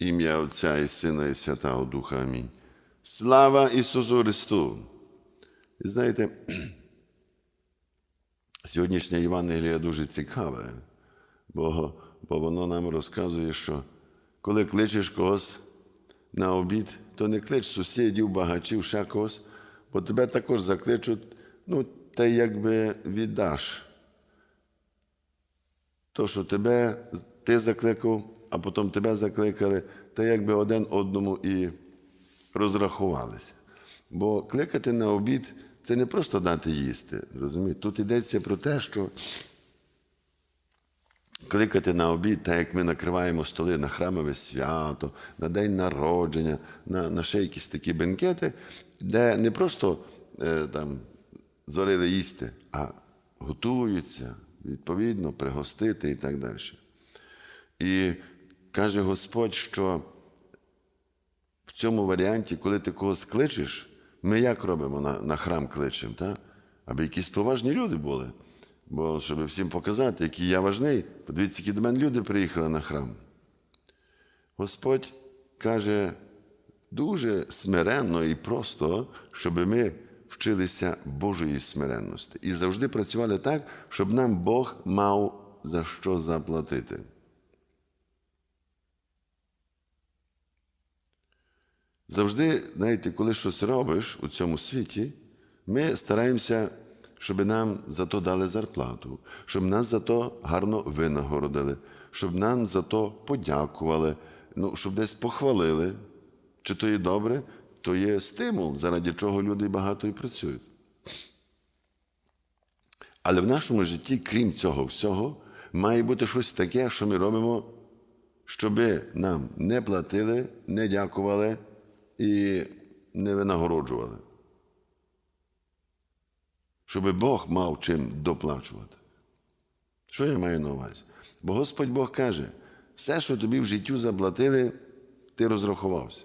Ім'я Отця і Сина, і Святого Духа. Амінь. Слава Ісусу Христу! І знаєте, сьогоднішнє Євангеліє дуже цікаве, бо, бо воно нам розказує, що коли кличеш когось на обід, то не клич сусідів, багачів, ще когось, бо тебе також закличуть, ну, та якби віддаш. То, що тебе ти закликав, а потім тебе закликали, та якби один одному і розрахувалися. Бо кликати на обід це не просто дати їсти. розумієте? Тут йдеться про те, що кликати на обід, так як ми накриваємо столи на храмове свято, на день народження, на, на ще якісь такі бенкети, де не просто е, там зорили їсти, а готуються, відповідно, пригостити і так далі. І каже Господь, що в цьому варіанті, коли ти когось кличеш, ми як робимо на, на храм кличемо, так? аби якісь поважні люди були. Бо щоб всім показати, який я важний, подивіться, які до мене люди приїхали на храм. Господь каже дуже смиренно і просто, щоб ми вчилися Божої смиренності і завжди працювали так, щоб нам Бог мав за що заплатити. Завжди, знаєте, коли щось робиш у цьому світі, ми стараємося, щоб нам за то дали зарплату, щоб нас за то гарно винагородили, щоб нам за то подякували, ну, щоб десь похвалили. Чи то є добре, то є стимул, заради чого люди багато і працюють. Але в нашому житті, крім цього всього, має бути щось таке, що ми робимо, щоб нам не платили, не дякували і не винагороджували. Щоб Бог мав чим доплачувати. Що я маю на увазі? Бо Господь Бог каже, все, що тобі в життю заплатили, ти розрахувався.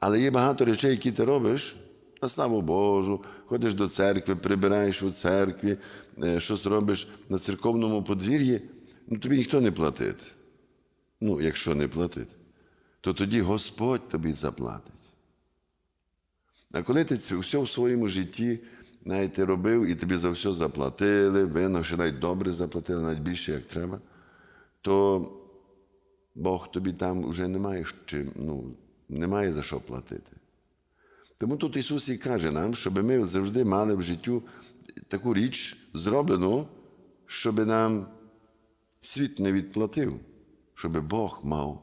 Але є багато речей, які ти робиш на славу Божу, ходиш до церкви, прибираєш у церкві, е, щось робиш на церковному подвір'ї, ну тобі ніхто не платить. Ну, якщо не платить, то тоді Господь тобі заплатить. А коли ти все в своєму житті знаєте, робив і тобі за все заплатили, винно, що навіть добре заплатили, навіть більше, як треба, то Бог тобі там вже немає чим, ну, немає за що платити. Тому тут Ісус і каже нам, щоб ми завжди мали в життю таку річ зроблену, щоб нам світ не відплатив, щоб Бог мав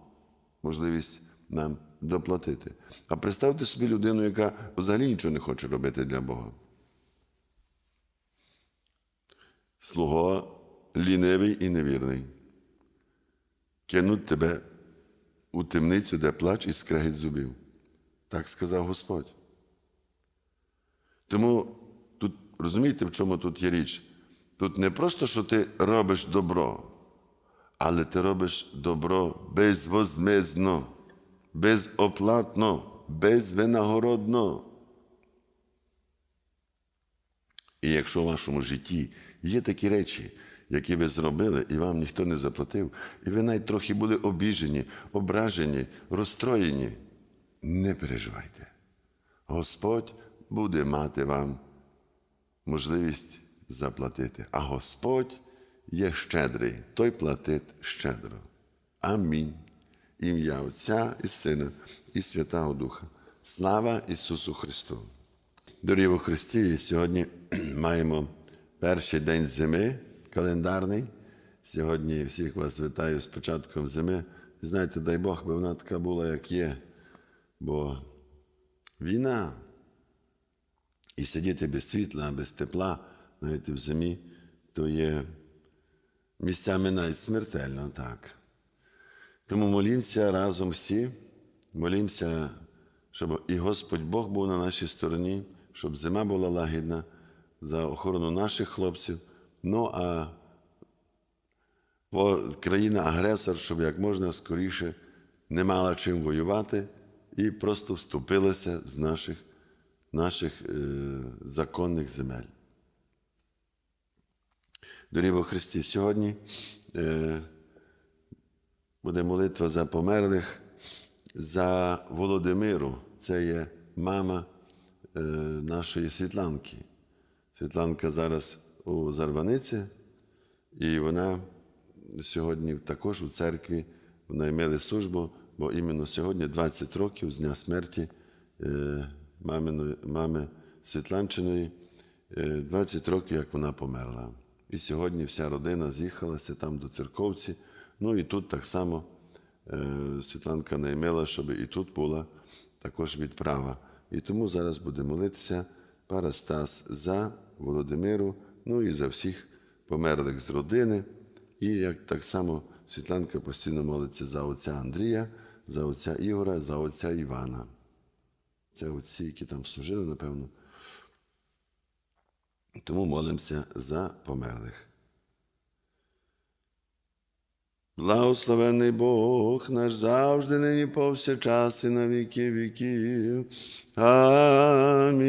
можливість нам доплатити. А представте собі людину, яка взагалі нічого не хоче робити для Бога. Слуга лінивий і невірний. Кинуть тебе у темницю, де плач і скрегить зубів. Так сказав Господь. Тому тут розумієте, в чому тут є річ? Тут не просто, що ти робиш добро, але ти робиш добро безвозмезно, безоплатно, безвинагородно. І якщо в вашому житті є такі речі, які ви зробили, і вам ніхто не заплатив, і ви навіть трохи були обіжені, ображені, розстроєні, не переживайте. Господь буде мати вам можливість заплатити. А Господь є щедрий, той платить щедро. Амінь. Ім'я Отця і Сина, і Святого Духа. Слава Ісусу Христу! Дорогі у Христі, сьогодні маємо перший день зими календарний. Сьогодні всіх вас вітаю з початком зими. Знаєте, дай Бог, би вона така була, як є. Бо війна і сидіти без світла, без тепла, навіть в зимі, то є місцями навіть смертельно так. Тому молімося разом всі, молімося, щоб і Господь Бог був на нашій стороні, щоб зима була лагідна за охорону наших хлопців. Ну а країна-агресор, щоб як можна скоріше не мала чим воювати і просто вступилася з наших, наших е, законних земель. Доріво Христі, сьогодні е, буде молитва за померлих за Володимиру. Це є мама е, нашої Світланки. Світланка зараз у Зарваниці, і вона сьогодні також у церкві наймили службу, бо іменно сьогодні 20 років з дня смерті е, маминої, мами Світланчиної, е, 20 років, як вона померла. І сьогодні вся родина з'їхалася там до церковці. Ну і тут так само е, Світланка наймила, щоб і тут була також відправа. І тому зараз буде молитися Парастас за Володимиру, ну і за всіх померлих з родини. І як так само Світланка постійно молиться за отця Андрія, за отця Ігора, за отця Івана. Це отці, які там служили, напевно. Тому молимося за померлих. Благословений Бог наш завжди, нині повсякчас і на віки віків. Амінь.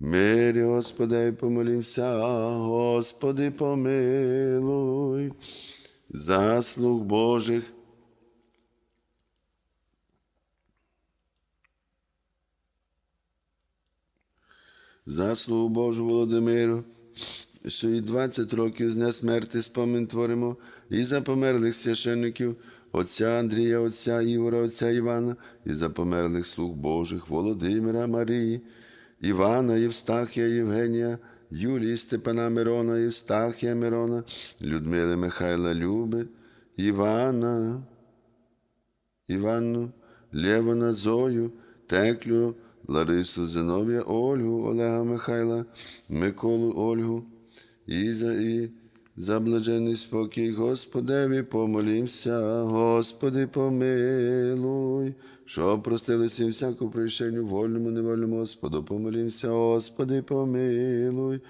Мирі, Господи, помолімся, Господи, помилуй, заслуг Божих. Заслугу Божу Володимиру, що і 20 років з дня смерти спомин творимо, і за померлих священників, отця Андрія, отця Ігора, отця Івана, і за померлих слуг Божих Володимира, Марії, Івана, Євстахія, Євгенія, Юлії, Степана Мирона, Євстахія Мирона, Людмили Михайла Люби, Івана, Іванну, Лєвона Зою, Теклю, Ларису Зинов'я, Ольгу, Олега Михайла, Миколу Ольгу, і за, і за блажений спокій Господеві помолімся, Господи, помилуй, що простилися всяку прощенню вольному, невольному, Господу, помолімся, Господи, помилуй,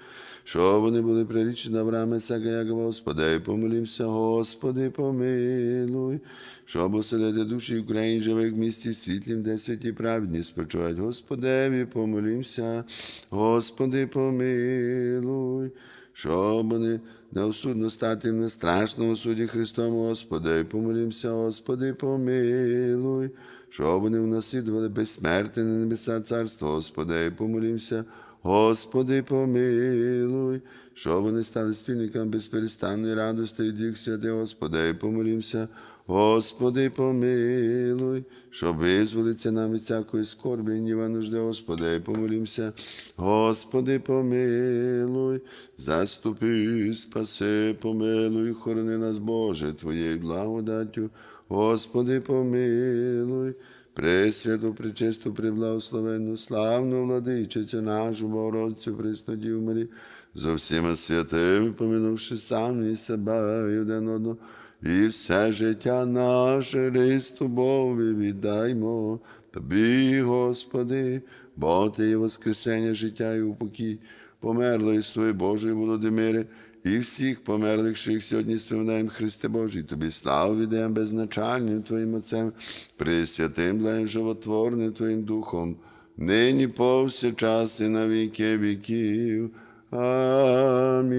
що вони були прирічені Авраама, Ісака, Якова, Господи, помолімся, Господи, помилуй, щоб оселити душі Україн живих в місті світлім, де святі праведні спочивають. Господеві, помолімся, Господи, помилуй, щоб вони неосудно стати в страшному суді Христом, Господи, помолімся, Господи, помилуй, щоб вони унаслідували безсмертне на небеса царство, Господи, помолімся, Господи, помилуй, щоб вони стали спільниками безперестанної радості і Дік святи, Господи, помолімся, Господи, помилуй, щоб визволиться нам від всякої скорби, гніва нужди, Господи, помолімся, Господи, помилуй, заступи, спаси, помилуй, хорони нас, Боже, Твоєю благодаттю, Господи, помилуй. Пресвяту, пречисту, преблагословенну, славну владичицю нашу, Богородцю, Преснодів Марі, зо всіма святими, поминувши самі себе і один одного, і все життя наше Христу Бові віддаймо. Тобі, Господи, бо Ти є воскресення життя і упокій, померлої своєї Божої Володимире, і всіх померлих, що їх сьогодні споминаємо, Христе Божий, Тобі славу віддаємо безначальним Твоїм Отцем, пресвятим, благим животворним Твоїм Духом, нині повсякчас і на віки віків. Амінь.